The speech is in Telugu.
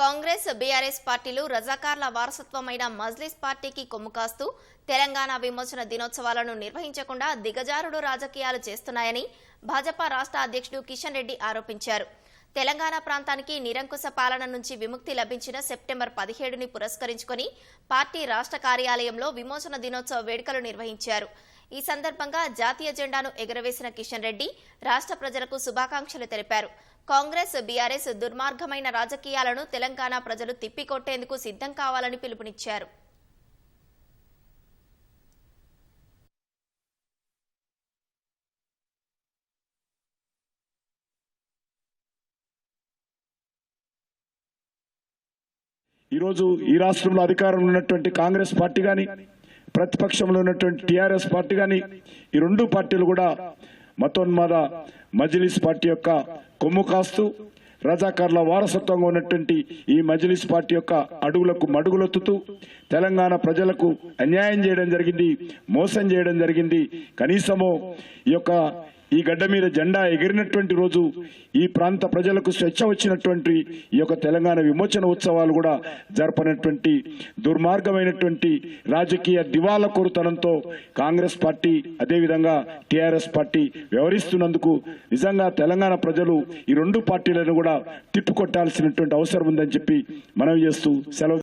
కాంగ్రెస్ బీఆర్ఎస్ పార్టీలు రజాకార్ల వారసత్వమైన మజ్లిస్ పార్టీకి కొమ్ము కాస్తూ తెలంగాణ విమోచన దినోత్సవాలను నిర్వహించకుండా దిగజారుడు రాజకీయాలు చేస్తున్నాయని భాజపా రాష్ట్ర అధ్యక్షుడు కిషన్ రెడ్డి ఆరోపించారు. తెలంగాణ ప్రాంతానికి నిరంకుశ పాలన నుంచి విముక్తి లభించిన సెప్టెంబర్ పదిహేడుని పురస్కరించుకొని పార్టీ రాష్ట్ర కార్యాలయంలో విమోచన దినోత్సవ వేడుకలు నిర్వహించారు. ఈ సందర్భంగా జాతీయ జెండాను ఎగురవేసిన కిషన్ రెడ్డి రాష్ట్ర ప్రజలకు శుభాకాంక్షలు తెలిపారు. కాంగ్రెస్ బీఆర్ఎస్ దుర్మార్గమైన రాజకీయాలను తెలంగాణ ప్రజలు తిప్పికొట్టేందుకు సిద్ధం కావాలని పిలుపునిచ్చారు. ఈరోజు ఈ రాష్ట్రంలో అధికారంలో ఉన్నటువంటి కాంగ్రెస్ పార్టీ కానీ ప్రతిపక్షంలో ఉన్నటువంటి టిఆర్ఎస్ పార్టీ కానీ ఈ రెండు పార్టీలు కూడా మతోన్మాద మజిలిస్ పార్టీ యొక్క కొమ్ము కాస్తూ రజాకార్ల వారసత్వంగా ఉన్నటువంటి ఈ మజిలిస్ పార్టీ యొక్క అడుగులకు మడుగులొత్తుతూ తెలంగాణ ప్రజలకు అన్యాయం చేయడం జరిగింది మోసం చేయడం జరిగింది. కనీసము ఈ యొక్క ఈ గడ్డ మీద జెండా ఎగిరినటువంటి రోజు ఈ ప్రాంత ప్రజలకు స్వేచ్ఛ వచ్చినటువంటి ఈ యొక్క తెలంగాణ విమోచన ఉత్సవాలు కూడా జరపనటువంటి దుర్మార్గమైనటువంటి రాజకీయ దివాల కోరుతనంతో కాంగ్రెస్ పార్టీ అదేవిధంగా టీఆర్ఎస్ పార్టీ వ్యవహరిస్తున్నందుకు నిజంగా తెలంగాణ ప్రజలు ఈ రెండు పార్టీలను కూడా తిప్పుకొట్టాల్సినటువంటి అవసరం ఉందని చెప్పి మనవి చేస్తూ సెలవు